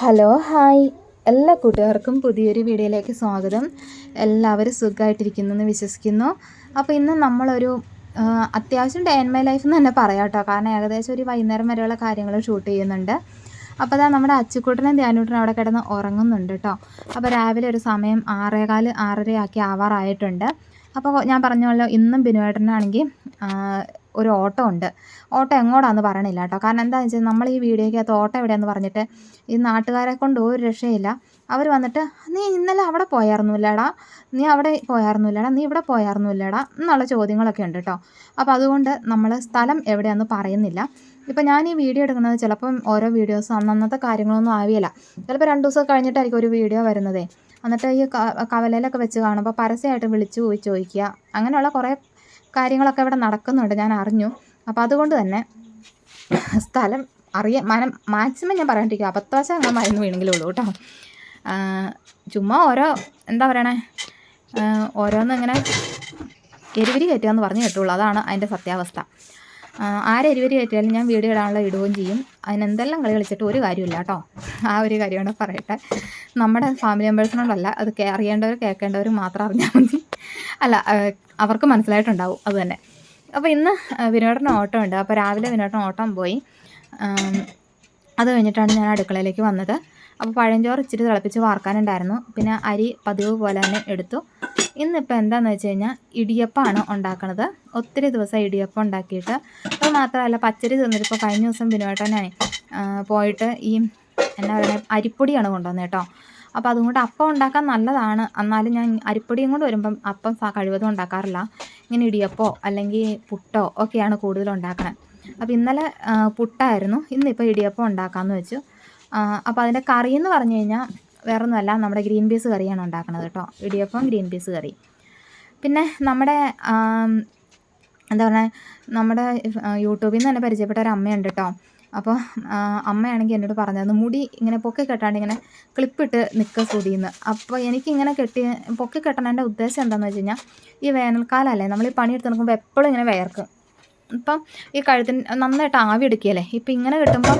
Hello hi. എല്ലാ കൂട്ടുകാർക്കും പുതിയൊരു വീഡിയോയിലേക്ക് സ്വാഗതം. എല്ലാവരും സുഖമായിട്ടിരിക്കുന്നു എന്ന് വിശ്വസിക്കുന്നു. അപ്പോൾ ഇന്ന് നമ്മളൊരു അത്യാവശ്യം ഡേ ആൻഡ് മൈ ലൈഫ് എന്ന് തന്നെ പറയാം കേട്ടോ കാരണം ഏകദേശം ഒരു വൈകുന്നേരം വരെയുള്ള കാര്യങ്ങൾ ഷൂട്ട് ചെയ്യുന്നുണ്ട്. അപ്പോൾ അതാ നമ്മുടെ അച്ചുക്കുട്ടനും ധ്യാനൂട്ടനും അവിടെ കിടന്ന് ഉറങ്ങുന്നുണ്ട് കേട്ടോ അപ്പോൾ രാവിലെ ഒരു സമയം ആറേകാൽ ആറരയാക്കി ആവാറായിട്ടുണ്ട്. അപ്പോൾ ഞാൻ പറഞ്ഞല്ലോ ഇന്നും ബിനുവേട്ടനാണെങ്കിൽ ഒരു ഓട്ടോ ഉണ്ട്. ഓട്ടോ എങ്ങോട്ടാന്ന് പറയണില്ല കേട്ടോ. കാരണം എന്താണെന്ന് വെച്ചാൽ നമ്മൾ ഈ വീഡിയോയ്ക്കകത്ത് ഓട്ടോ എവിടെയാന്ന് പറഞ്ഞിട്ട് ഈ നാട്ടുകാരെ കൊണ്ട് ഒരു രക്ഷയില്ല. അവർ വന്നിട്ട് നീ ഇന്നലെ അവിടെ പോയായിരുന്നില്ലടാ നീ അവിടെ പോയായിരുന്നില്ലടാ നീ ഇവിടെ പോയായിരുന്നില്ലടാ എന്നുള്ള ചോദ്യങ്ങളൊക്കെ ഉണ്ട് കേട്ടോ. അപ്പോൾ അതുകൊണ്ട് നമ്മൾ സ്ഥലം എവിടെയാണെന്ന് പറയുന്നില്ല. ഇപ്പം ഞാൻ ഈ വീഡിയോ എടുക്കുന്നത് ചിലപ്പം ഓരോ വീഡിയോസ് അന്നന്നത്തെ കാര്യങ്ങളൊന്നും ആവില്ല ചിലപ്പോൾ രണ്ട് ദിവസം കഴിഞ്ഞിട്ടായിരിക്കും ഒരു വീഡിയോ വരുന്നതേ. എന്നിട്ട് ഈ കവലയിലൊക്കെ വെച്ച് കാണുമ്പോൾ പരസ്യമായിട്ട് വിളിച്ചു പോയി ചോദിക്കുക. അങ്ങനെയുള്ള കുറേ കാര്യങ്ങളൊക്കെ ഇവിടെ നടക്കുന്നുണ്ട് ഞാൻ അറിഞ്ഞു. അപ്പോൾ അതുകൊണ്ട് തന്നെ സ്ഥലം അറിയാൻ മനം മാക്സിമം ഞാൻ പറയാണ്ടിരിക്കും അബദ്ധവശം ഞാൻ മരുന്ന് വീണെങ്കിലേ ഉള്ളൂ കേട്ടോ. ചുമ്മാ ഓരോ എന്താ പറയണേ? ഓരോന്നിങ്ങനെ എരിവിരി കയറ്റുക എന്ന് പറഞ്ഞു കേട്ടുള്ളൂ. അതാണ് അതിന്റെ സത്യാവസ്ഥ. ആരെരിവരി കയറ്റിയാലും ഞാൻ വീഡിയോ ഇടാനുള്ള ഇടുകയും ചെയ്യും. അതിനെന്തെല്ലാം കളി കളിച്ചിട്ട് ഒരു കാര്യമില്ല കേട്ടോ. ആ ഒരു കാര്യമാണ് പറയട്ടെ. നമ്മുടെ ഫാമിലി മെമ്പേഴ്സിനോടല്ല അത് അറിയേണ്ടവർ കേൾക്കേണ്ടവർ മാത്രം അറിഞ്ഞാൽ മതി. അല്ല അവർക്ക് മനസ്സിലായിട്ടുണ്ടാവും അത് തന്നെ. അപ്പോൾ ഇന്ന് വിനോദന ഓട്ടം ഉണ്ട്. അപ്പോൾ രാവിലെ വിനോദന ഓട്ടം പോയി. അത് കഴിഞ്ഞിട്ടാണ് ഞാൻ അടുക്കളയിലേക്ക് വന്നത്. അപ്പോൾ പഴഞ്ചോറ് ഇച്ചിരി തിളപ്പിച്ച് വാർക്കാനുണ്ടായിരുന്നു. പിന്നെ അരി പതിവ് പോലെ തന്നെ എടുത്തു. ഇന്നിപ്പോൾ എന്താണെന്ന് വെച്ച് കഴിഞ്ഞാൽ ഇടിയപ്പമാണ് ഉണ്ടാക്കണത്. ഒത്തിരി ദിവസം ഇടിയപ്പം ഉണ്ടാക്കിയിട്ട്. അത് മാത്രമല്ല പച്ചരി തിന്നിട്ട് ഇപ്പോൾ കഴിഞ്ഞ ദിവസം ബിനുവേട്ടനെ പോയിട്ട് ഈ എന്നാ പറയുക അരിപ്പൊടിയാണ് കൊണ്ടുവന്നത് കേട്ടോ. അപ്പോൾ അതുകൊണ്ട് അപ്പം ഉണ്ടാക്കാൻ നല്ലതാണ്. എന്നാലും ഞാൻ അരിപ്പൊടിയും കൊണ്ട് വരുമ്പം അപ്പം കഴിവതും ഉണ്ടാക്കാറില്ല. ഇങ്ങനെ ഇടിയപ്പോ അല്ലെങ്കിൽ പുട്ടോ ഒക്കെയാണ് കൂടുതലും ഉണ്ടാക്കുന്നത് അപ്പോൾ ഇന്നലെ പുട്ടായിരുന്നു. ഇന്നിപ്പോൾ ഇടിയപ്പം ഉണ്ടാക്കാമെന്ന് വെച്ചു. അപ്പോൾ അതിന്റെ കറി എന്ന് പറഞ്ഞു കഴിഞ്ഞാൽ വേറെ ഒന്നുമല്ല നമ്മുടെ ഗ്രീൻ പീസ് കറിയാണ് ഉണ്ടാക്കുന്നത് കേട്ടോ. Idiyappam green peas curry. പിന്നെ നമ്മുടെ എന്താ പറയുക നമ്മുടെ യൂട്യൂബിൽ നിന്ന് തന്നെ പരിചയപ്പെട്ട ഒരു അമ്മയുണ്ട് കേട്ടോ. അപ്പോൾ അമ്മയാണെങ്കിൽ എന്നോട് പറഞ്ഞത് മുടി ഇങ്ങനെ പൊക്കി കെട്ടാണ്ട് ഇങ്ങനെ ക്ലിപ്പിട്ട് നിൽക്കുക സ്തുതിന്ന് അപ്പോൾ എനിക്കിങ്ങനെ കെട്ടി പൊക്കി കെട്ടണതിന്റെ ഉദ്ദേശം എന്താണെന്ന് വെച്ച് കഴിഞ്ഞാൽ ഈ വേനൽക്കാലമല്ലേ നമ്മൾ ഈ പണിയെടുത്ത് നിൽക്കുമ്പോൾ എപ്പോഴും ഇങ്ങനെ വിയർക്കും. ഇപ്പം ഈ കഴുത്തിന് നന്നായിട്ട് ആവി എടുക്കുകയല്ലേ? ഇപ്പം ഇങ്ങനെ കിട്ടുമ്പോൾ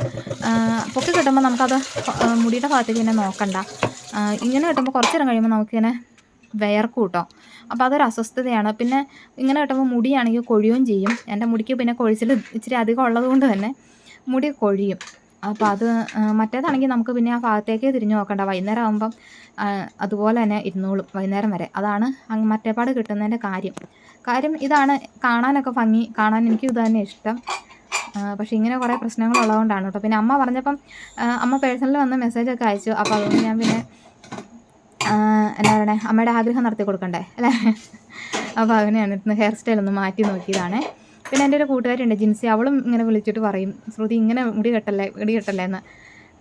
പൊക്കി കിട്ടുമ്പോൾ നമുക്കത് മുടിയുടെ ഭാഗത്തേക്ക് ഇങ്ങനെ നോക്കണ്ട. ഇങ്ങനെ കിട്ടുമ്പോൾ കുറച്ച് നേരം കഴിയുമ്പോൾ നമുക്കിങ്ങനെ വിയർക്കും കേട്ടോ. അപ്പോൾ അതൊരു അസ്വസ്ഥതയാണ്. പിന്നെ ഇങ്ങനെ കിട്ടുമ്പോൾ മുടിയാണെങ്കിൽ കൊഴിയുകയും ചെയ്യും. എന്റെ മുടിക്ക് പിന്നെ കൊഴിച്ചിൽ ഇച്ചിരി അധികം ഉള്ളത് കൊണ്ട് തന്നെ മുടി കൊഴിയും. അപ്പോൾ അത് മറ്റേതാണെങ്കിൽ നമുക്ക് പിന്നെ ആ ഭാഗത്തേക്ക് തിരിഞ്ഞു നോക്കണ്ട. വൈകുന്നേരം ആകുമ്പം അതുപോലെ തന്നെ ഇരുന്നോളും വൈകുന്നേരം വരെ. അതാണ് മറ്റേപാട് കിട്ടുന്നതിന്റെ കാര്യം. കാര്യം ഇതാണ്. കാണാനൊക്കെ ഭംഗി. കാണാൻ എനിക്ക് ഇത് തന്നെ ഇഷ്ടം. പക്ഷേ ഇങ്ങനെ കുറേ പ്രശ്നങ്ങളുള്ളതുകൊണ്ടാണ് കേട്ടോ. പിന്നെ അമ്മ പറഞ്ഞപ്പം അമ്മ പേഴ്സണൽ വന്ന് മെസ്സേജൊക്കെ അയച്ചു. അപ്പോൾ അതുകൊണ്ട് ഞാൻ പിന്നെ എന്താ പറയണേ അമ്മയുടെ ആഗ്രഹം നടത്തി കൊടുക്കണ്ടേ അല്ലേ അപ്പോൾ അതിനെയാണ് ഹെയർ സ്റ്റൈൽ ഒന്ന് മാറ്റി നോക്കിയതാണേ. പിന്നെ എന്റെ ഒരു കൂട്ടുകാരുണ്ട് ജിൻസി. അവളും ഇങ്ങനെ വിളിച്ചിട്ട് പറയും ശ്രുതി ഇങ്ങനെ മുടി കെട്ടല്ലേ മുടി കെട്ടല്ലേ എന്ന്.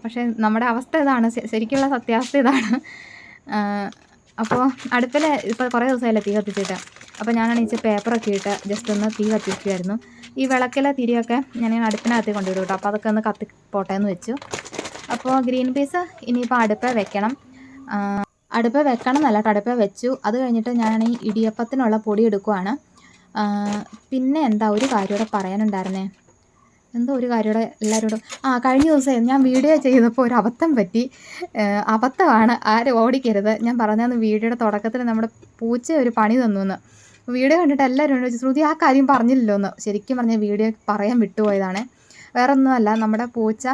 പക്ഷേ നമ്മുടെ അവസ്ഥ ഇതാണ് ശരിക്കുള്ള സത്യാവസ്ഥ ഇതാണ്. അപ്പോൾ അടുപ്പിൽ ഇപ്പോൾ കുറേ ദിവസമായില്ലേ തീ കത്തിച്ചിട്ട്. അപ്പോൾ ഞാനാണെങ്കിൽ പേപ്പറൊക്കെ ഇട്ട് ജസ്റ്റ് ഒന്ന് തീ കത്തിക്കുമായിരുന്നു ഈ വിളക്കിലെ തിരിയൊക്കെ ഞാൻ അടുപ്പിനകത്ത് കൊണ്ടുവരും കേട്ടോ. അപ്പോൾ അതൊക്കെ ഒന്ന് കത്തി പോട്ടെ എന്ന് വെച്ചു. അപ്പോൾ ഗ്രീൻ പീസ് ഇനിയിപ്പോൾ അടുപ്പ് വെക്കണം. അടുപ്പ് വെക്കണം എന്നല്ല അടുപ്പ് വെച്ചു. അത് കഴിഞ്ഞിട്ട് ഞാൻ ഈ ഇടിയപ്പത്തിനുള്ള പൊടി എടുക്കുവാണ്. പിന്നെ എന്താ ഒരു കാര്യം കൂടെ പറയാനുണ്ടായിരുന്നേ? എന്തോ ഒരു കാര്യം കൂടെ എല്ലാവരോടും ആ കഴിഞ്ഞ ദിവസം ഞാൻ വീഡിയോ ചെയ്തപ്പോൾ ഒരു അബദ്ധം പറ്റി. അബദ്ധമാണ്. ആരും ഓടിക്കരുത്. ഞാൻ പറഞ്ഞതെന്ന് വീഡിയോയുടെ തുടക്കത്തിൽ നമ്മുടെ പൂച്ച ഒരു പണി തന്നു എന്ന് വീഡിയോ കണ്ടിട്ട് എല്ലാവരും ചോദിച്ചു ശ്രുതി ആ കാര്യം പറഞ്ഞില്ലല്ലോ എന്ന് ശരിക്കും പറഞ്ഞാൽ വീഡിയോ പറയാൻ വിട്ടുപോയതാണ്. വേറെ ഒന്നുമല്ല നമ്മുടെ പൂച്ച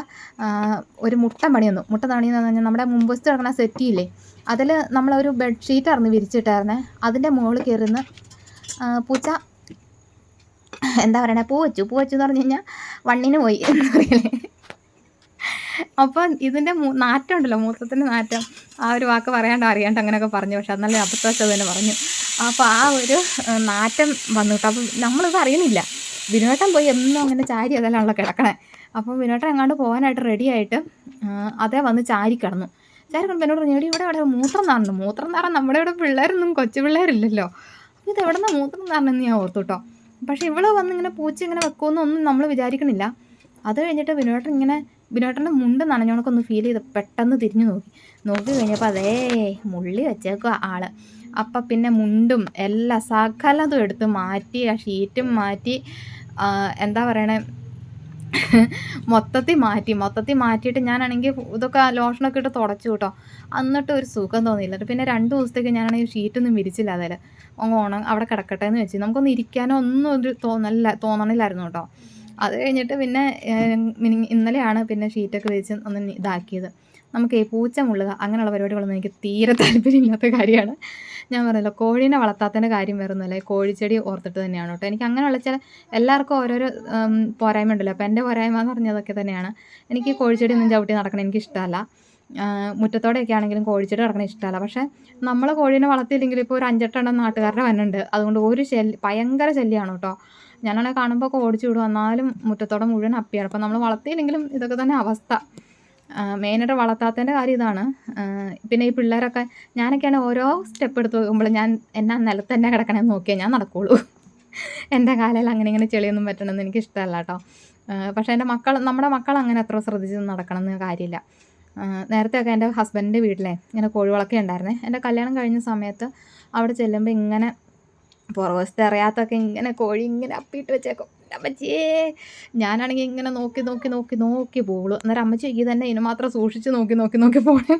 ഒരു മുട്ട പണി തന്നു. മുട്ട പണി എന്ന് പറഞ്ഞാൽ നമ്മുടെ മുമ്പ് കിടക്കുന്ന സെറ്റിയില്ലേ? അതിൽ നമ്മളൊരു ബെഡ്ഷീറ്റ് ആയിരുന്നു വിരിച്ചിട്ടായിരുന്നേ. അതിന്റെ മുകളിൽ കയറുന്ന പൂച്ച എന്താ പറയണേ? പൂ വെച്ചു പൂ വെച്ചു എന്ന് പറഞ്ഞു കഴിഞ്ഞാൽ വണ്ണിന് പോയി എന്ന് പറയില്ലേ അപ്പം ഇതിന്റെ നാറ്റം ഉണ്ടല്ലോ മൂത്രത്തിന്റെ നാറ്റം. ആ ഒരു വാക്ക് പറയാണ്ട് അറിയാണ്ട് അങ്ങനെയൊക്കെ പറഞ്ഞു. പക്ഷെ അന്നല്ല അബദ്ധവശം തന്നെ പറഞ്ഞു. അപ്പോൾ ആ ഒരു നാറ്റം വന്നു കേട്ടോ. അപ്പം നമ്മളിത് അറിയുന്നില്ല. വിനോട്ടം പോയി എന്നും അങ്ങനെ ചാരി അതെല്ലാണല്ലോ കിടക്കണേ. അപ്പം വിനോട്ടം എങ്ങാണ്ട് പോകാനായിട്ട് റെഡി ആയിട്ട് അതേ വന്ന് ചാരി കിടന്നു. ചാരി കിടന്നു എന്നോട് പറഞ്ഞു "എടി, ഇവിടെ ഇവിടെ മൂത്രം നാറുന്നു മൂത്രം നാറാൻ നമ്മുടെ ഇവിടെ പിള്ളേരൊന്നും കൊച്ചു പിള്ളേരില്ലല്ലോ. അപ്പം ഇത് എവിടെ നിന്നാണ് മൂത്രം നാറണമെന്ന് ഞാൻ ഓർത്തു കേട്ടോ. പക്ഷേ ഇവൾ വന്ന് ഇങ്ങനെ പൂച്ച ഇങ്ങനെ വെക്കുമെന്നൊന്നും നമ്മൾ വിചാരിക്കണില്ല. അത് കഴിഞ്ഞിട്ട് വിനോട്ടൻ ഇങ്ങനെ വിനോട്ടന്റെ മുണ്ട് നനഞ്ഞോണൊക്കെ ഒന്ന് ഫീൽ ചെയ്ത് പെട്ടെന്ന് തിരിഞ്ഞു നോക്കി. നോക്കി കഴിഞ്ഞപ്പോൾ അതേ മുള്ളി വെച്ചേക്കുക ആൾ. അപ്പം പിന്നെ മുണ്ടും എല്ലാ സകലതും എടുത്ത് മാറ്റി ആ ഷീറ്റും മാറ്റി എന്താ പറയണേ മൊത്തത്തിൽ മാറ്റി മൊത്തത്തിൽ മാറ്റിയിട്ട് ഞാനാണെങ്കിൽ ഇതൊക്കെ ലോഷനൊക്കെ ഇട്ട് തുടച്ചു കേട്ടോ. എന്നിട്ട് ഒരു സുഖം തോന്നിയില്ല. പിന്നെ രണ്ട് ദിവസത്തേക്ക് ഞാനാണെങ്കിൽ ഷീറ്റൊന്നും വിരിച്ചില്ല അതിൽ അങ്ങ് ഓണം അവിടെ കിടക്കട്ടെ എന്ന് വെച്ച്. നമുക്കൊന്ന് ഇരിക്കാനോ ഒന്നും ഒരു തോന്നലില്ല തോന്നണില്ലായിരുന്നു കേട്ടോ. അത് കഴിഞ്ഞിട്ട് പിന്നെ ഇന്നലെയാണ് പിന്നെ ഷീറ്റൊക്കെ വെച്ച് ഒന്ന് ഇതാക്കിയത്. നമുക്ക് പൂച്ച മുള്ളുക അങ്ങനെയുള്ള പരിപാടികളൊന്നും എനിക്ക് തീരെ താല്പര്യമില്ലാത്ത കാര്യമാണ്. ഞാൻ പറഞ്ഞല്ലോ കോഴീനെ വളർത്താത്തതിന്റെ കാര്യം വേറൊന്നുമല്ല ഈ കോഴിച്ചെടി ഓർത്തിട്ട് തന്നെയാണ് കേട്ടോ. എനിക്ക് അങ്ങനെയുള്ള ചില എല്ലാവർക്കും ഓരോരോ പോരായ്മ ഉണ്ടല്ലോ. അപ്പോൾ എന്റെ പോരായ്മ എന്ന് പറഞ്ഞതൊക്കെ തന്നെയാണ്. എനിക്ക് കോഴിച്ചെടി ഒന്നും ചവിട്ടി നടക്കണം എനിക്ക് ഇഷ്ടമല്ല. മുറ്റത്തോടെയൊക്കെ ആണെങ്കിലും കോഴിച്ചെടി നടക്കണം ഇഷ്ടമല്ല. പക്ഷേ നമ്മൾ കോഴീനെ വളർത്തിയില്ലെങ്കിൽ ഇപ്പോൾ ഒരു അഞ്ചെട്ടെണ്ണം നാട്ടുകാരുടെ വന്നുണ്ട് അതുകൊണ്ട് ഒരു ശല്യം ഭയങ്കര ശല്യമാണ് കേട്ടോ. ഞാനാണെങ്കിൽ കാണുമ്പോൾ ഒക്കെ ഓടിച്ചു വിടും. എന്നാലും മുറ്റത്തോടെ മുഴുവൻ അപ്പിയാണ്. അപ്പോൾ നമ്മൾ വളർത്തിയില്ലെങ്കിലും ഇതൊക്കെ തന്നെ അവസ്ഥ. മെയിനായിട്ട് വളർത്താത്തതിന്റെ കാര്യം ഇതാണ്. പിന്നെ ഈ പിള്ളേരൊക്കെ ഞാനൊക്കെയാണ് ഓരോ സ്റ്റെപ്പ് എടുത്ത് നോക്കുമ്പോൾ ഞാൻ എന്നാ നിലത്ത് തന്നെ കിടക്കണമെന്ന് നോക്കിയാൽ ഞാൻ നടക്കുകയുള്ളൂ എന്റെ കാലയിൽ അങ്ങനെ ഇങ്ങനെ ചെളിയൊന്നും പറ്റണമെന്ന് എനിക്ക് ഇഷ്ടമല്ല കേട്ടോ പക്ഷേ എന്റെ മക്കൾ നമ്മുടെ മക്കൾ അങ്ങനെ അത്ര ശ്രദ്ധിച്ച് നടക്കണം എന്ന് കാര്യമില്ല. നേരത്തെ നേരത്തെയൊക്കെ എന്റെ ഹസ്ബൻഡിന്റെ വീട്ടിലെ ഇങ്ങനെ കോഴി വളക്കേ ഉണ്ടായിരുന്നേ. എന്റെ കല്യാണം കഴിഞ്ഞ സമയത്ത് അവിടെ ചെല്ലുമ്പോൾ ഇങ്ങനെ പുറവശത്ത് അറിയാത്തൊക്കെ ഇങ്ങനെ കോഴി ഇങ്ങനെ അപ്പിയിട്ട് വെച്ചേക്കും. അമ്മച്ചിയേ ഞാനാണെങ്കിൽ ഇങ്ങനെ നോക്കി നോക്കി നോക്കി നോക്കി പോവുള്ളൂ. അന്നേരം അമ്മച്ചി ഈ തന്നെ ഇതിന് മാത്രം സൂക്ഷിച്ച് നോക്കി നോക്കി നോക്കി പോകണേ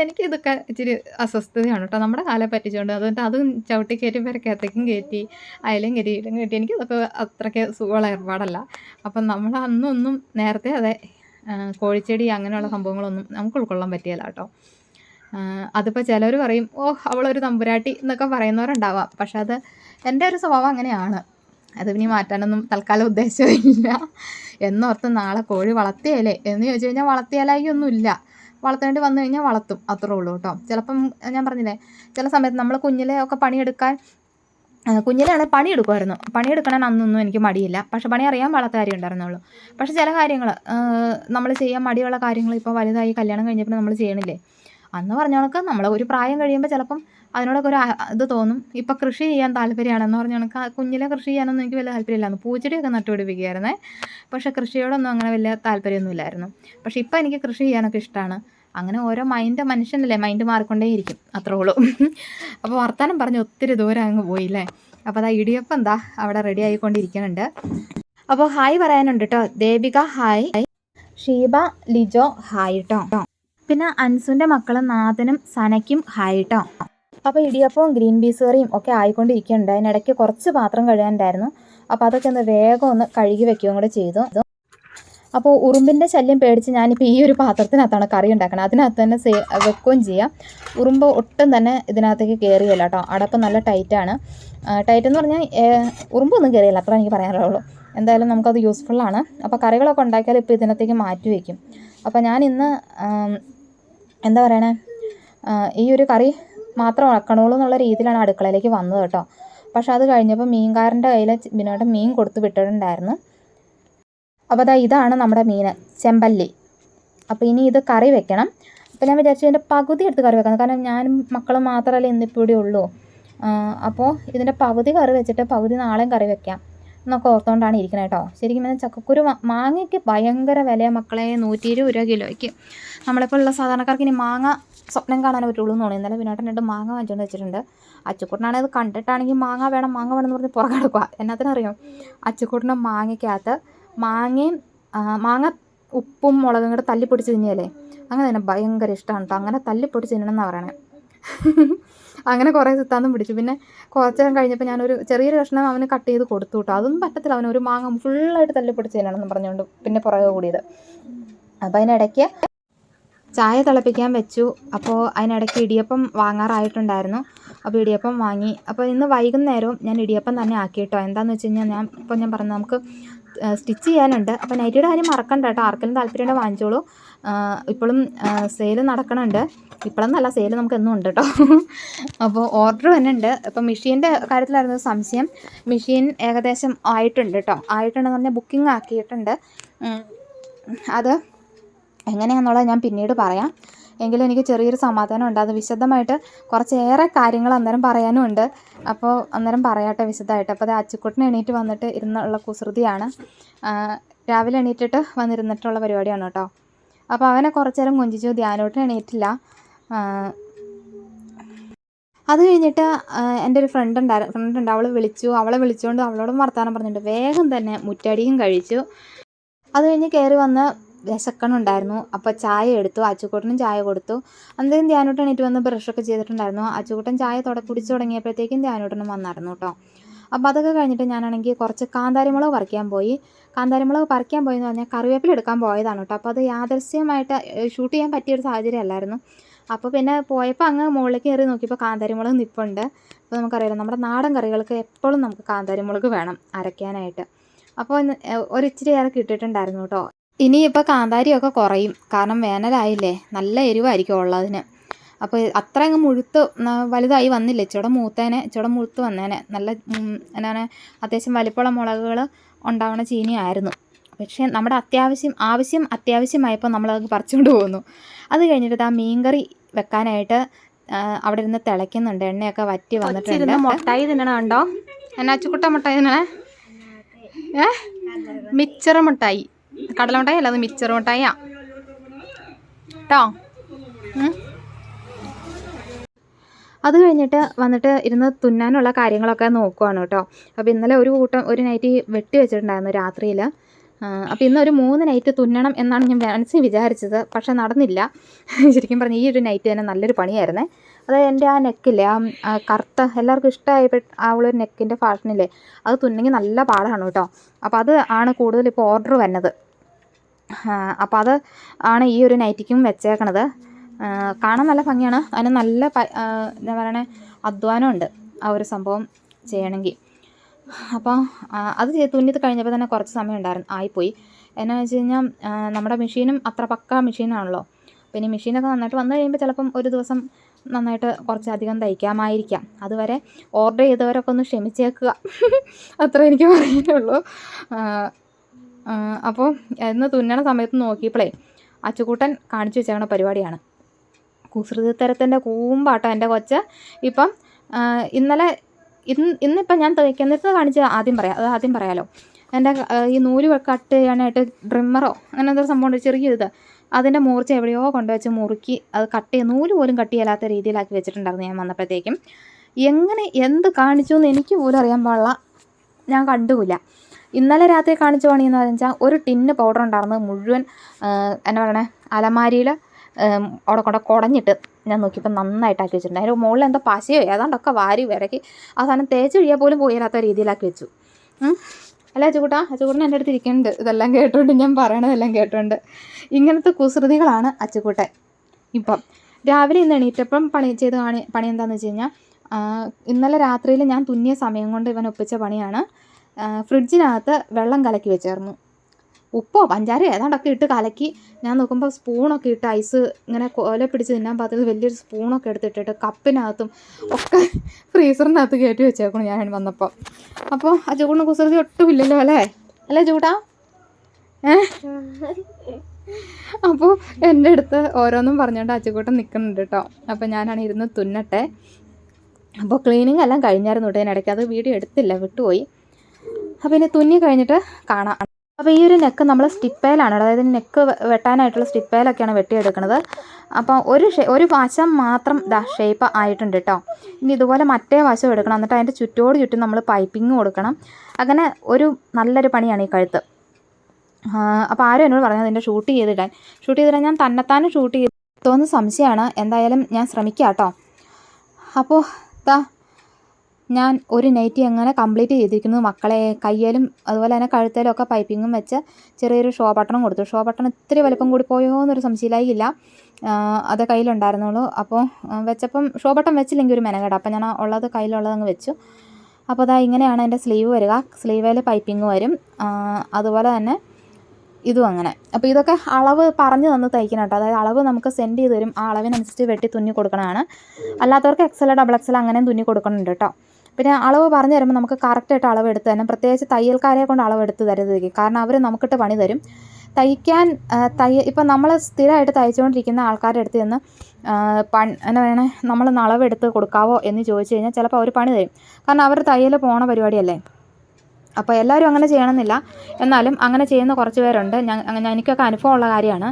എനിക്കിതൊക്കെ ഇച്ചിരി അസ്വസ്ഥതയാണ് കേട്ടോ. നമ്മുടെ കാലെ പറ്റിച്ചുകൊണ്ട് അതുകൊണ്ട് അതും ചവിട്ടി കയറ്റി പെരക്കകത്തേക്കും കയറ്റി അയലും കയറ്റി ഇലും കയറ്റി. എനിക്കിതൊക്കെ അത്രയ്ക്ക് സുഖമുള്ള ഏർപ്പാടല്ല. അപ്പം നമ്മൾ അന്നൊന്നും നേരത്തെ അതെ കോഴിച്ചെടി അങ്ങനെയുള്ള സംഭവങ്ങളൊന്നും നമുക്ക് ഉൾക്കൊള്ളാൻ പറ്റിയല്ല കേട്ടോ. അതിപ്പോൾ ചിലർ പറയും ഓ അവളൊരു തമ്പുരാട്ടി എന്നൊക്കെ പറയുന്നവരുണ്ടാവാം. പക്ഷെ അത് എന്റെ ഒരു സ്വഭാവം അങ്ങനെയാണ്. അത് ഇനി മാറ്റാനൊന്നും തൽക്കാലം ഉദ്ദേശമില്ല എന്നോർത്ത് നാളെ കോഴി വളർത്തിയാലേ എന്ന് ചോദിച്ചു കഴിഞ്ഞാൽ വളർത്തിയാലായി ഒന്നുമില്ല വളർത്തേണ്ടി വന്നു കഴിഞ്ഞാൽ വളർത്തും അത്രേ ഉള്ളൂ കേട്ടോ. ചിലപ്പം ഞാൻ പറഞ്ഞില്ലേ ചില സമയത്ത് നമ്മൾ കുഞ്ഞിലെ ഒക്കെ പണിയെടുക്കാൻ കുഞ്ഞിലാണ് പണിയെടുക്കുമായിരുന്നു. പണിയെടുക്കണം അന്നൊന്നും എനിക്ക് മടിയില്ല. പക്ഷെ പണി അറിയാൻ പാടാത്ത കാര്യം ഉണ്ടായിരുന്നുള്ളൂ. പക്ഷെ ചില കാര്യങ്ങൾ നമ്മൾ ചെയ്യാൻ മടിയുള്ള കാര്യങ്ങൾ ഇപ്പോൾ വലുതായി കല്യാണം കഴിഞ്ഞപ്പോൾ നമ്മൾ ചെയ്യണില്ലേ? അന്ന് പറഞ്ഞ കണക്ക് നമ്മൾ ഒരു പ്രായം കഴിയുമ്പോൾ ചിലപ്പം അതിനോടൊക്കെ ഒരു ഇത് തോന്നും. ഇപ്പം കൃഷി ചെയ്യാൻ താല്പര്യമാണെന്ന് പറഞ്ഞ കണക്ക് കുഞ്ഞിലെ കൃഷി ചെയ്യാനൊന്നും എനിക്ക് വലിയ താല്പര്യമില്ലായിരുന്നു. പൂച്ചെടിയൊക്കെ നട്ടുപിടിപ്പിക്കുകയായിരുന്നേ. പക്ഷേ കൃഷിയോടൊന്നും അങ്ങനെ വലിയ താല്പര്യമൊന്നുമില്ലായിരുന്നു. പക്ഷേ ഇപ്പം എനിക്ക് കൃഷി ചെയ്യാനൊക്കെ ഇഷ്ടമാണ് അങ്ങനെ ഓരോ മൈൻഡ് മനുഷ്യനല്ലേ? മൈൻഡ് മാറിക്കൊണ്ടേയിരിക്കും. അത്രേ ഉള്ളൂ. അപ്പോൾ വർത്തമാനം പറഞ്ഞ് ഒത്തിരി ദൂരം അങ്ങ് പോയില്ലേ? അപ്പോൾ അതാ ഇടിയപ്പം എന്താ അവിടെ റെഡി ആയിക്കൊണ്ടിരിക്കുന്നുണ്ട്. അപ്പോൾ ഹായ് പറയാനുണ്ട് കേട്ടോ ദേവിക ഹായ്. ഷീബ ലിജോ ഹായ് കേട്ടോ പിന്നെ അൻസുന്റെ മക്കളും നാഥനും സനയ്ക്കും ഹായ് കേട്ടോ അപ്പോൾ ഇടിയപ്പവും ഗ്രീൻ പീസ് കറിയും ഒക്കെ ആയിക്കൊണ്ടിരിക്കുന്നുണ്ട്. അതിനിടയ്ക്ക് കുറച്ച് പാത്രം കഴുകാനുണ്ടായിരുന്നു. അപ്പോൾ അതൊക്കെ ഒന്ന് വേഗം ഒന്ന് കഴുകി വെക്കുകയും കൂടെ ചെയ്തു. അപ്പോൾ ഉറുമ്പിന്റെ ശല്യം പേടിച്ച് ഞാനിപ്പോൾ ഈ ഒരു പാത്രത്തിനകത്താണ് കറി ഉണ്ടാക്കണം അതിനകത്ത് തന്നെ സേ വെക്കുകയും ചെയ്യാം. ഉറുമ്പ് ഒട്ടും തന്നെ ഇതിനകത്തേക്ക് കയറിയല്ല കേട്ടോ. അടപ്പ് നല്ല ടൈറ്റാണ് ടൈറ്റ് എന്ന് പറഞ്ഞാൽ ഉറുമ്പൊന്നും കയറിയില്ല അത്ര എനിക്ക് പറയാനുള്ളൂ. എന്തായാലും നമുക്കത് യൂസ്ഫുള്ളാണ് അപ്പോൾ കറികളൊക്കെ ഉണ്ടാക്കിയാൽ ഇപ്പോൾ ഇതിനകത്തേക്ക് മാറ്റി വയ്ക്കും അപ്പോൾ ഞാൻ എന്താ പറയണേ? ഈ ഒരു കറി മാത്രം ആക്കണുള്ളൂ എന്നുള്ള രീതിയിലാണ് അടുക്കളയിലേക്ക് വന്നത് കേട്ടോ. പക്ഷെ അത് കഴിഞ്ഞപ്പോൾ മീൻകാരന്റെ കയ്യിൽ ബിനോട്ട് മീൻ കൊടുത്തു വിട്ടിട്ടുണ്ടായിരുന്നു. അപ്പോൾ അതാ ഇതാണ് നമ്മുടെ മീൻ ചെമ്പല്ലി. അപ്പോൾ ഇനി ഇത് കറി വെക്കണം. അപ്പോൾ ഞാൻ വിചാരിച്ചു ഇതിന്റെ പകുതി എടുത്ത് കറി വെക്കണം. കാരണം ഞാനും മക്കളും മാത്രമല്ലേ ഇന്നിപ്പോൾ ഇവിടെ ഉള്ളൂ. അപ്പോൾ ഇതിന്റെ പകുതി കറി വെച്ചിട്ട് പകുതി നാളെയും കറി വെക്കാം. എന്നൊക്കെ ഓർത്തുകൊണ്ടാണ് ഇരിക്കുന്നത് കേട്ടോ ശരിക്കും പറഞ്ഞാൽ ചക്കക്കുരു മാങ്ങയ്ക്ക് ഭയങ്കര വിലയാണ് മക്കളെ. നൂറ്റി ഇരുപത് രൂപ കിലോയ്ക്ക്. നമ്മളിപ്പോൾ ഉള്ള സാധാരണക്കാർക്ക് ഇനി മാങ്ങ സ്വപ്നം കാണാൻ പറ്റുള്ളൂ എന്ന് തോന്നുന്നു. ഇന്നലെ വിനോട്ടൻ രണ്ട് മാങ്ങ വാങ്ങിച്ചുകൊണ്ട് വെച്ചിട്ടുണ്ട്. അച്ചുക്കുട്ടനാണെങ്കിൽ ഇത് കണ്ടിട്ടാണെങ്കിൽ മാങ്ങ വേണം മാങ്ങ വേണം എന്ന് പറഞ്ഞ് പുറകെ കിടക്കുക എന്നതിനറിയാം അച്ചുക്കുട്ടന്റെ മാങ്ങയ്ക്കകത്ത് മാങ്ങയും മാങ്ങ ഉപ്പും മുളകും കൂടെ തല്ലിപ്പൊടിച്ച് തിന്നിയല്ലേ അങ്ങനെ തന്നെ ഭയങ്കര ഇഷ്ടമാണ് കേട്ടോ അങ്ങനെ തല്ലിപ്പൊടിച്ച് തിന്നണം എന്നാണ് പറയണേ. അങ്ങനെ കുറേ സിത്താന്തം പിടിച്ചു. പിന്നെ കുറച്ച് നേരം കഴിഞ്ഞപ്പോൾ ഞാനൊരു ചെറിയൊരു കഷ്ണം അവന് കട്ട് ചെയ്ത് കൊടുത്തു കേട്ടോ അതൊന്നും പറ്റത്തില്ല. അവനൊരു മാങ്ങ ഫുള്ളായിട്ട് തല്ലിപ്പൊടിച്ച് തിന്നണമെന്ന് പറഞ്ഞുകൊണ്ട് പിന്നെ പുറകെ കൂടിയത്. അപ്പോൾ അതിനിടയ്ക്ക് ചായ തിളപ്പിക്കാൻ വെച്ചു. അപ്പോൾ അതിനിടയ്ക്ക് ഇടിയപ്പം വാങ്ങാറായിട്ടുണ്ടായിരുന്നു. അപ്പോൾ ഇടിയപ്പം വാങ്ങി. അപ്പോൾ ഇന്ന് വൈകുന്നേരവും ഞാൻ ഇടിയപ്പം തന്നെ ആക്കി കേട്ടോ എന്താണെന്ന് വെച്ച് കഴിഞ്ഞാൽ ഞാൻ ഇപ്പോൾ ഞാൻ പറഞ്ഞു നമുക്ക് സ്റ്റിച്ച് ചെയ്യാനുണ്ട്. അപ്പോൾ നൈറ്റിയുടെ കാര്യം മറക്കണ്ട കേട്ടോ. ആർക്കെങ്കിലും താല്പര്യം വാങ്ങിച്ചോളൂ. ഇപ്പോഴും സെയിൽ നടക്കണുണ്ട്. നല്ല സെയിൽ നമുക്ക് എന്നും ഉണ്ട് കേട്ടോ അപ്പോൾ ഓർഡർ തന്നെ ഉണ്ട് അപ്പോൾ മെഷീന്റെ കാര്യത്തിലായിരുന്നു സംശയം. മെഷീൻ ഏകദേശം ആയിട്ടുണ്ട് കേട്ടോ ആയിട്ടുണ്ടെന്ന് പറഞ്ഞാൽ ബുക്കിംഗ് ആക്കിയിട്ടുണ്ട്. അത് എങ്ങനെയാണെന്നുള്ളത് ഞാൻ പിന്നീട് പറയാം. എങ്കിലും എനിക്ക് ചെറിയൊരു സമാധാനം ഉണ്ട്. അത് വിശദമായിട്ട് കുറച്ചേറെ കാര്യങ്ങൾ അന്നേരം പറയാനും ഉണ്ട്. അപ്പോൾ അന്നേരം പറയാട്ടെ വിശദമായിട്ട്. അപ്പോൾ അത് അച്ചുക്കുട്ടിന് എണീറ്റ് വന്നിട്ട് ഇരുന്നുള്ള കുസൃതിയാണ്. രാവിലെ എണീറ്റിട്ട് വന്നിരുന്നിട്ടുള്ള പരിപാടിയാണ് കേട്ടോ അപ്പോൾ അവനെ കുറച്ചു നേരം കൊഞ്ചിച്ചു ധ്യാനോട്ടിന് എണീറ്റില്ല. അത് കഴിഞ്ഞിട്ട് എന്റെ ഒരു ഫ്രണ്ട് ഉണ്ടായിരുന്നു ഫ്രണ്ട് ഉണ്ട്. അവൾ വിളിച്ചു. അവളെ വിളിച്ചുകൊണ്ട് അവളോടും വർത്താനം പറഞ്ഞിട്ടുണ്ട് വേഗം തന്നെ മുറ്റടിയും കഴിച്ചു. അത് കഴിഞ്ഞ് കയറി വന്ന് വിശക്കണുണ്ടായിരുന്നു. അപ്പോൾ ചായ എടുത്തു. അച്ചുക്കൂട്ടനും ചായ കൊടുത്തു. അന്നേരം ധ്യാനോട്ടൻ എണീറ്റ് വന്ന് ബ്രഷൊക്കെ ചെയ്തിട്ടുണ്ടായിരുന്നു. അച്ചുക്കൂട്ടൻ ചായ തുട കുടിച്ചു തുടങ്ങിയപ്പോഴത്തേക്കും ധ്യാനോട്ടനും വന്നായിരുന്നു കേട്ടോ. അപ്പോൾ അതൊക്കെ കഴിഞ്ഞിട്ട് ഞാനാണെങ്കിൽ കുറച്ച് കാന്താരിമുളക് പറിക്കാൻ പോയി. കാന്താരിമുളക് പറിക്കാൻ പോയെന്ന് പറഞ്ഞാൽ കറിവേപ്പില എടുക്കാൻ പോയതാണ് കേട്ടോ അപ്പോൾ അത് യാദൃശ്യമായിട്ട് ഷൂട്ട് ചെയ്യാൻ പറ്റിയൊരു സാഹചര്യം അല്ലായിരുന്നു അപ്പോൾ പിന്നെ പോയപ്പോൾ അങ്ങ് മുകളിലേക്ക് കയറി നോക്കിയപ്പോൾ കാന്താരിമുളക് നിൽപ്പുണ്ട് അപ്പോൾ നമുക്കറിയാലോ നമ്മുടെ നാടൻ കറികൾക്ക് എപ്പോഴും നമുക്ക് കാന്താരിമുളക് വേണം അരയ്ക്കാനായിട്ട്. അപ്പോൾ ഒരു ഇച്ചിരി ഏറെ കിട്ടിയിട്ടുണ്ടായിരുന്നു കേട്ടോ ഇനിയിപ്പോൾ കാന്താരിയൊക്കെ കുറയും. കാരണം വേനലായില്ലേ? നല്ല എരിവായിരിക്കും ഉള്ളതിന്. അപ്പോൾ അത്ര അങ്ങ് മുഴുത്ത് വലുതായി വന്നില്ല? ഇച്ചിടെ മൂത്തേനെ ഇച്ചിടെ മുഴുത്ത് വന്നേനെ. നല്ല എന്താണ് അത്യാവശ്യം വലിപ്പമുള്ള മുളകുകൾ ഉണ്ടാവുന്ന ചീനിയായിരുന്നു. പക്ഷേ നമ്മുടെ അത്യാവശ്യം ആവശ്യം അത്യാവശ്യമായപ്പോൾ നമ്മളത് പറിച്ചുകൊണ്ട് പോകുന്നു അത് കഴിഞ്ഞിട്ട് ആ മീൻ കറി വെക്കാനായിട്ട് അവിടെ ഇരുന്ന് തിളയ്ക്കുന്നുണ്ട്. എണ്ണയൊക്കെ വറ്റി വന്നിട്ടുണ്ട്. മുട്ടായി തിന്നണ കണ്ടോ? എന്നാ ചുക്കുട്ട മുട്ടായി തിന്നണേ? ഏ? മിച്ചർ മുട്ടായി. കടല മുട്ടായി അല്ലാതെ മിച്ചർ മുട്ടായിയാ. കേട്ടോ. അത് കഴിഞ്ഞിട്ട് വന്നിട്ട് ഇരുന്ന് തുന്നാനുള്ള കാര്യങ്ങളൊക്കെ നോക്കുവാണ് കേട്ടോ. അപ്പോൾ ഇന്നലെ ഒരു കൂട്ടം ഒരു നൈറ്റ് വെട്ടി വെച്ചിട്ടുണ്ടായിരുന്നു രാത്രിയിൽ അപ്പോൾ ഇന്ന് ഒരു മൂന്ന് നൈറ്റ് തുന്നണം എന്നാണ് ഞാൻ മനസ്സിൽ വിചാരിച്ചത്. പക്ഷേ നടന്നില്ല. ശരിക്കും പറഞ്ഞാൽ ഈ ഒരു നൈറ്റ് തന്നെ നല്ലൊരു പണിയായിരുന്നേ. അതായത് എന്റെ ആ നെക്കില്ലേ ആ കറുത്ത എല്ലാവർക്കും ഇഷ്ടമായ ആ ഒരു നെക്കിന്റെ ഫാഷനില്ലേ അത് തുന്നെങ്കിൽ നല്ല പാടാണ് കേട്ടോ. അപ്പോൾ അത് ആണ് കൂടുതൽ ഇപ്പോൾ ഓർഡർ വന്നത്. അപ്പോൾ അത് ആണ് ഈ ഒരു നൈറ്റിക്കും വെച്ചേക്കണത്. കാണാൻ നല്ല ഭംഗിയാണ്. അതിന് നല്ല എന്താ പറയണേ അധ്വാനമുണ്ട് ആ ഒരു സംഭവം ചെയ്യണമെങ്കിൽ. അപ്പോൾ അത് തുന്നിത്ത് കഴിഞ്ഞപ്പോൾ തന്നെ കുറച്ച് സമയം ഉണ്ടായിരുന്നു ആയിപ്പോയി. എന്നാ വെച്ച് കഴിഞ്ഞാൽ നമ്മുടെ മെഷീനും അത്ര പക്ക മെഷീനാണല്ലോ. പിന്നെ മെഷീനൊക്കെ നന്നായിട്ട് വന്നു കഴിയുമ്പോൾ ചിലപ്പം ഒരു ദിവസം നന്നായിട്ട് കുറച്ചധികം തയ്ക്കാമായിരിക്കാം. അതുവരെ ഓർഡർ ചെയ്തവരൊക്കെ ഒന്ന് ക്ഷമിച്ചേക്കുക. അത്ര എനിക്ക് പറയാനുള്ളൂ. അപ്പോൾ ഇന്ന് തുന്നണ സമയത്ത് നോക്കിയപ്പോഴേ അച്ചുകൂട്ടൻ കാണിച്ചു വെച്ചേക്കണ പരിപാടിയാണ്. കുസൃതിത്തരത്തിന്റെ കൂമ്പാട്ടോ എന്റെ കൊച്ച്. ഇപ്പം ഇന്നലെ ഇന്ന് ഇന്നിപ്പം ഞാൻ തയ്ക്കുന്നത് കാണിച്ച് ആദ്യം പറയാം അത് ആദ്യം പറയാലോ. എന്റെ ഈ നൂൽ കട്ട് ചെയ്യാനായിട്ട് ഡ്രിമ്മറോ അങ്ങനെ എന്തോ സംഭവം ചെറിയ ഇത്. അതിന്റെ മൂർച്ച എവിടെയോ കൊണ്ടുവച്ച് മുറുക്കി അത് കട്ട് ചെയ്ത് നൂൽ പോലും കട്ട് ചെയ്യാത്ത രീതിയിലാക്കി വെച്ചിട്ടുണ്ടായിരുന്നു ഞാൻ വന്നപ്പോഴത്തേക്കും. എങ്ങനെ എന്ത് കാണിച്ചു എന്ന് എനിക്ക് പോലും അറിയാൻ പാടില്ല. ഞാൻ കണ്ടുമില്ല. ഇന്നലെ രാത്രി കാണിച്ച പണിയെന്ന് പറഞ്ഞാൽ ഒരു ടിന്ന് പൗഡർ ഉണ്ടായിരുന്നു മുഴുവൻ എന്നാ പറയണേ അലമാരിയിൽ അവിടെ കൊണ്ട് കുടഞ്ഞിട്ട് ഞാൻ നോക്കിയപ്പോൾ നന്നായിട്ട് ആക്കി വെച്ചിട്ടുണ്ട്. അതിന്റെ മുകളിൽ എന്തോ പശയോ ഏതാണ്ടൊക്കെ വാരി വിരക്കി ആ സാധനം തേച്ച് കഴിയാൻ പോലും പോയില്ലാത്ത രീതിയിലാക്കി വെച്ചു. അല്ല അച്ചുകൂട്ടാ? അച്ചുകൂട്ടൻ എന്റെ അടുത്ത് ഇരിക്കുന്നുണ്ട്. ഇതെല്ലാം കേട്ടോണ്ട് ഞാൻ പറയണതെല്ലാം കേട്ടോണ്ട്. ഇങ്ങനത്തെ കുസൃതികളാണ് അച്ചുകൂട്ടൻ ഇപ്പം. രാവിലെ ഇന്ന് എണീറ്റപ്പം പണി ചെയ്ത് കാണി പണി എന്താണെന്ന് വെച്ച് കഴിഞ്ഞാൽ ഇന്നലെ രാത്രിയിൽ ഞാൻ തുന്നിയ സമയം കൊണ്ട് ഇവൻ ഒപ്പിച്ച പണിയാണ് ഫ്രിഡ്ജിനകത്ത് വെള്ളം കലക്കി വെച്ചായിരുന്നു. ഉപ്പോ? പഞ്ചാര ഏതാണ്ടൊക്കെ ഇട്ട് കലക്കി. ഞാൻ നോക്കുമ്പോൾ സ്പൂണൊക്കെ ഇട്ട് ഐസ് ഇങ്ങനെ കോല പിടിച്ച് തിന്നാൻ പാത്രത്തിൽ വലിയൊരു സ്പൂണൊക്കെ എടുത്തിട്ടിട്ട് കപ്പിനകത്തും ഒക്കെ ഫ്രീസറിനകത്ത് കയറ്റി വെച്ചേക്കണം ഞാൻ വന്നപ്പോൾ അപ്പോൾ ആ ചൂടിന് കുസൃതി ഒട്ടുമില്ലല്ലോ അല്ലേ? അല്ലേ ചൂടാ? അപ്പോൾ എന്റെ അടുത്ത് ഓരോന്നും പറഞ്ഞുകൊണ്ട് അച്ചുകൂട്ടം നിൽക്കുന്നുണ്ട് കേട്ടോ അപ്പോൾ ഞാനാണ് ഇരുന്ന് തുന്നട്ടെ. അപ്പോൾ ക്ലീനിങ് എല്ലാം കഴിഞ്ഞായിരുന്നു കേട്ടോ ഇടയ്ക്ക് അത് വീഡിയോ എടുത്തില്ല വിട്ടുപോയി. അപ്പോൾ ഇനി തുന്നി കഴിഞ്ഞിട്ട് കാണാം. അപ്പോൾ ഈ ഒരു നെക്ക് നമ്മൾ സ്റ്റിപ്പേലാണ്. അതായത് നെക്ക് വെട്ടാനായിട്ടുള്ള സ്റ്റിപ്പേലൊക്കെയാണ് വെട്ടിയെടുക്കുന്നത്. അപ്പോൾ ഒരു ഒരു വശം മാത്രം ദാ ഷേപ്പ് ആയിട്ടുണ്ട് കേട്ടോ ഇനി ഇതുപോലെ മറ്റേ വശം എടുക്കണം. എന്നിട്ട് അതിന്റെ ചുറ്റോട് ചുറ്റും നമ്മൾ പൈപ്പിങ് കൊടുക്കണം. അങ്ങനെ ഒരു നല്ലൊരു പണിയാണ് ഈ കഴുത്ത്. അപ്പോൾ ആരും എന്നോട് പറഞ്ഞു അതിന്റെ ഷൂട്ട് ചെയ്തിടാൻ. ഷൂട്ട് ചെയ്തിടാൻ ഞാൻ തന്നെത്താനും ഷൂട്ട് ചെയ്തോന്ന് സംശയമാണ്. എന്തായാലും ഞാൻ ശ്രമിക്കാം കേട്ടോ അപ്പോൾ ദാ ഞാൻ ഒരു നൈറ്റി അങ്ങനെ കംപ്ലീറ്റ് ചെയ്തിരിക്കുന്നു മക്കളെ? കയ്യിലും അതുപോലെ തന്നെ കഴുത്തേലും ഒക്കെ പൈപ്പിങ്ങും വെച്ച് ചെറിയൊരു ഷോ ബട്ടണും കൊടുത്തു. ഷോ ബട്ടൺ ഇത്തിരി വലിപ്പം കൂടി പോയോ എന്നൊരു സംശയമില്ലായില്ല. അത് കയ്യിലുണ്ടായിരുന്നുള്ളൂ. അപ്പോൾ വെച്ചപ്പം ഷോ ബട്ടൺ വെച്ചില്ലെങ്കിൽ ഒരു മെനകേട. അപ്പോൾ ഞാൻ ഉള്ളത് കയ്യിലുള്ളത് അങ്ങ് വെച്ചു. അപ്പോൾ അതാ ഇങ്ങനെയാണ് എന്റെ സ്ലീവ് വരിക. സ്ലീവേൽ പൈപ്പിങ് വരും. അതുപോലെ തന്നെ ഇതും അങ്ങനെ. അപ്പോൾ ഇതൊക്കെ അളവ് പറഞ്ഞു തന്ന് തയ്ക്കണം കേട്ടോ. അതായത് അളവ് നമുക്ക് സെൻഡ് ചെയ്ത് തരും. ആ അളവിനനുസരിച്ച് വെട്ടി തുന്നി കൊടുക്കണതാണ്. അല്ലാത്തവർക്ക് എക്സൽ ഡബിൾ എക്സൽ അങ്ങനെയും തുന്നി കൊടുക്കുന്നുണ്ട് കേട്ടോ. പിന്നെ അളവ് പറഞ്ഞു തരുമ്പോൾ നമുക്ക് കറക്റ്റായിട്ട് അളവ് എടുത്ത് തരണം. പ്രത്യേകിച്ച് തയ്യൽക്കാരെ കൊണ്ട് അളവ് എടുത്ത് തരരുത്. കാരണം അവർ നമുക്കിട്ട് പണി തരും. തയ്ക്കാൻ തയ്യ ഇപ്പം നമ്മൾ സ്ഥിരമായിട്ട് തയ്ച്ചുകൊണ്ടിരിക്കുന്ന ആൾക്കാരുടെ അടുത്ത് നിന്ന് പൺ എന്നാ പറയണേ നമ്മൾ അളവെടുത്ത് കൊടുക്കാവോ എന്ന് ചോദിച്ചു കഴിഞ്ഞാൽ ചിലപ്പോൾ അവർ പണി തരും. കാരണം അവർ തയ്യൽ പോണ പരിപാടിയല്ലേ? അപ്പോൾ എല്ലാവരും അങ്ങനെ ചെയ്യണമെന്നില്ല. എന്നാലും അങ്ങനെ ചെയ്യുന്ന കുറച്ച് പേരുണ്ട്. ഞാൻ എനിക്കൊക്കെ അനുഭവമുള്ള കാര്യമാണ്.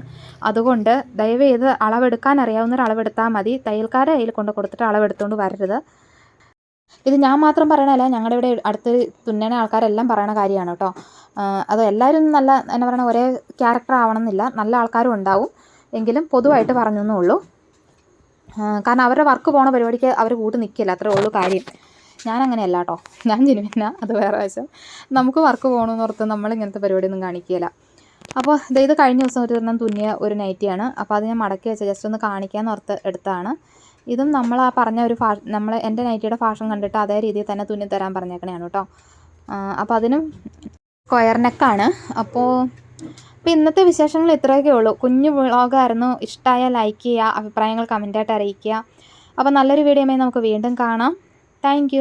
അതുകൊണ്ട് ദയവ് ചെയ്ത് അളവെടുക്കാൻ അറിയാവുന്നൊരു അളവെടുത്താൽ മതി. തയ്യൽക്കാരെ കയ്യിൽ കൊണ്ട് കൊടുത്തിട്ട് അളവെടുത്തുകൊണ്ട് വരരുത്. ഇത് ഞാൻ മാത്രം പറയണല്ല ഞങ്ങളുടെ ഇവിടെ അടുത്ത് തുന്നണ ആൾക്കാരെല്ലാം പറയണ കാര്യമാണ് കേട്ടോ. അത് എല്ലാവരും നല്ല എന്നാ പറയണ ഒരേ ക്യാരക്ടർ ആവണമെന്നില്ല. നല്ല ആൾക്കാരും ഉണ്ടാവും. എങ്കിലും പൊതുവായിട്ട് പറഞ്ഞു ഉള്ളൂ. കാരണം അവരുടെ വർക്ക് പോണ പരിപാടിക്ക് അവർ കൂട്ട് നിൽക്കില്ല അത്രേ ഉള്ളൂ കാര്യം. ഞാൻ അങ്ങനെയല്ല കേട്ടോ. ഞാൻ ജനുവിന അത് വേറെ വശം. നമുക്ക് വർക്ക് പോകണമെന്ന് ഓർത്ത് നമ്മൾ ഇങ്ങനത്തെ പരിപാടിയൊന്നും കാണിക്കുകയില്ല അപ്പോൾ ഇത് കഴിഞ്ഞ ദിവസം ഒരു ഒരെണ്ണം തുന്നിയ ഒരു നൈറ്റിയാണ് അപ്പോൾ അത് ഞാൻ മടക്കി വെച്ച. ജസ്റ്റ് ഒന്ന് കാണിക്കാമെന്ന് ഓർത്ത് എടുത്തതാണ്. ഇതും നമ്മൾ ആ പറഞ്ഞ ഒരു ഫാ നമ്മൾ എന്റെ നൈറ്റിയുടെ ഫാഷൻ കണ്ടിട്ട് അതേ രീതിയിൽ തന്നെ തുന്നി തരാൻ പറഞ്ഞേക്കണയാണ് കേട്ടോ. അപ്പോൾ അതിനും സ്ക്വയർ നെക്കാണ് അപ്പോൾ അപ്പോൾ ഇന്നത്തെ വിശേഷങ്ങൾ ഇത്രയൊക്കെ ഉള്ളൂ. കുഞ്ഞു വ്ളോഗായിരുന്നു. ഇഷ്ടമായ ലൈക്ക് ചെയ്യുക അഭിപ്രായങ്ങൾ കമന്റായിട്ട് അറിയിക്കുക. അപ്പോൾ നല്ലൊരു വീഡിയോ നമുക്ക് വീണ്ടും കാണാം. താങ്ക്